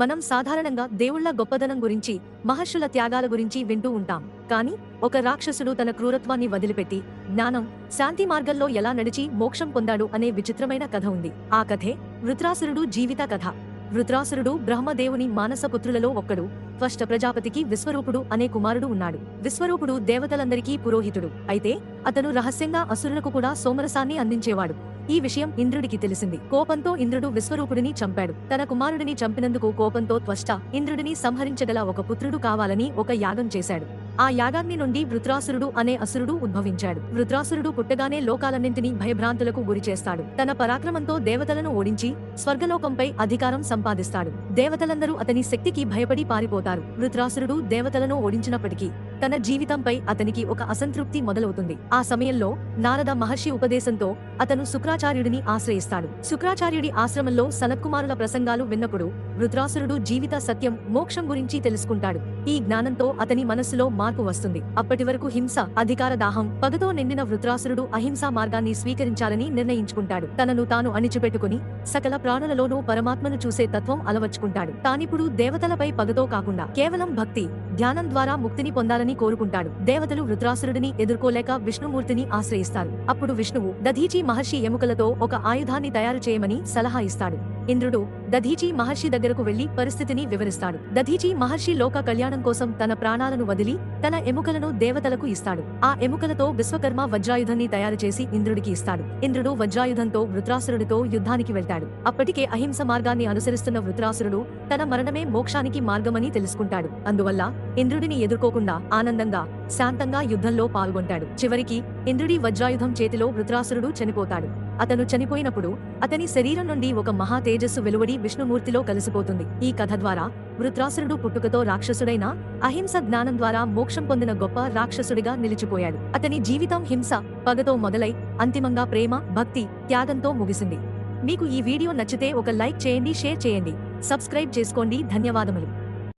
మనం సాధారణంగా దేవుళ్ళ గొప్పదనం గురించి మహర్షుల త్యాగాల గురించి వింటూ ఉంటాం. కానీ ఒక రాక్షసుడు తన క్రూరత్వాన్ని వదిలిపెట్టి జ్ఞానం శాంతి మార్గంలో ఎలా నడిచి మోక్షం పొందాడు అనే విచిత్రమైన కథ ఉంది. ఆ కథే వృత్రాసురుడు జీవిత కథ. వృత్రాసురుడు బ్రహ్మదేవుని మానసపుత్రులలో ఒక్కడు త్వష్ట ప్రజాపతికి విశ్వరూపుడు అనే కుమారుడు ఉన్నాడు. విశ్వరూపుడు దేవతలందరికీ పురోహితుడు. అయితే అతను రహస్యంగా అసురులకు కూడా సోమరసాన్ని అందించేవాడు. ఈ విషయం ఇంద్రుడికి తెలిసింది. కోపంతో ఇంద్రుడు విశ్వరూపుడిని చంపాడు. తన కుమారుడిని చంపినందుకు కోపంతో త్వష్ట ఇంద్రుడిని సంహరించగల ఒక పుత్రుడు కావాలని ఒక యాగం చేశాడు. ఆ యాగాగ్ని నుండి వృత్రాసురుడు అనే అసురుడు ఉద్భవించాడు. వృత్రాసురుడు పుట్టగానే లోకాలన్నింటినీ భయభ్రాంతులకు గురి చేస్తాడు. తన పరాక్రమంతో దేవతలను ఓడించి స్వర్గలోకంపై అధికారం సంపాదిస్తాడు. దేవతలందరూ అతని శక్తికి భయపడి పారిపోతారు. వృత్రాసురుడు దేవతలను ఓడించినప్పటికీ తన జీవితంపై అతనికి ఒక అసంతృప్తి మొదలవుతుంది. ఆ సమయంలో నారద మహర్షి ఉపదేశంతో అతను శుక్రాచార్యుడిని ఆశ్రయిస్తాడు. శుక్రాచార్యుడి ఆశ్రమంలో సనత్కుమారుల ప్రసంగాలు విన్నప్పుడు వృత్రాసురుడు జీవిత సత్యం మోక్షం గురించి తెలుసుకుంటాడు. ఈ జ్ఞానంతో అతని మనస్సులో మార్పు వస్తుంది. అప్పటి వరకు హింస అధికార దాహం పగతో నిండిన వృత్రాసురుడు అహింసా మార్గాన్ని స్వీకరించాలని నిర్ణయించుకుంటాడు. తనను తాను అణిచిపెట్టుకుని సకల ప్రాణులలోనూ పరమాత్మను చూసే తత్వం అలవర్చుకుంటాడు. తానిప్పుడు దేవతలపై పగతో కాకుండా కేవలం భక్తి ధ్యానం ద్వారా ముక్తిని పొందాలని కోరుకుంటాడు. దేవతలు వృత్రాసురుడిని ఎదుర్కోలేక విష్ణుమూర్తిని ఆశ్రయిస్తారు. అప్పుడు విష్ణువు దధీచి మహర్షి ఎముకలతో ఒక ఆయుధాన్ని తయారు చేయమని సలహా ఇస్తాడు. ఇంద్రుడు దధీచి మహర్షి దగ్గరకు వెళ్ళి పరిస్థితిని వివరిస్తాడు. దధీచి మహర్షి లోక కళ్యాణం కోసం తన ప్రాణాలను వదిలి తన ఎముకలను దేవతలకు ఇస్తాడు. ఆ ఎముకలతో విశ్వకర్మ వజ్రాయుధాన్ని తయారు చేసి ఇంద్రుడికి ఇస్తాడు. ఇంద్రుడు వజ్రాయుధంతో వృత్రాసురుడితో యుద్ధానికి వెళ్తాడు. అప్పటికే అహింస మార్గాన్ని అనుసరిస్తున్న వృత్రాసురుడు తన మరణమే మోక్షానికి మార్గమని తెలుసుకుంటాడు. అందువల్ల ఇంద్రుడిని ఎదుర్కోకుండా ఆనందంగా శాంతంగా యుద్ధంలో పాల్గొంటాడు. చివరికి ఇంద్రుడి వజ్రాయుధం చేతిలో వృత్రాసురుడు చనిపోతాడు. అతను చనిపోయినప్పుడు అతని శరీరం నుండి ఒక మహా తేజస్సు వెలువడి విష్ణుమూర్తిలో కలిసిపోతుంది. ఈ కథ ద్వారా వృత్రాసురుడు పుట్టుకతో రాక్షసుడైన అహింస జ్ఞానం ద్వారా మోక్షం పొందిన గొప్ప రాక్షసుడిగా నిలిచిపోయాడు. అతని జీవితం హింస పగతో మొదలై అంతిమంగా ప్రేమ భక్తి త్యాగంతో ముగిసింది. మీకు ఈ వీడియో నచ్చితే ఒక లైక్ చేయండి షేర్ చేయండి. సబ్స్క్రైబ్ చేసుకోండి. ధన్యవాదములు.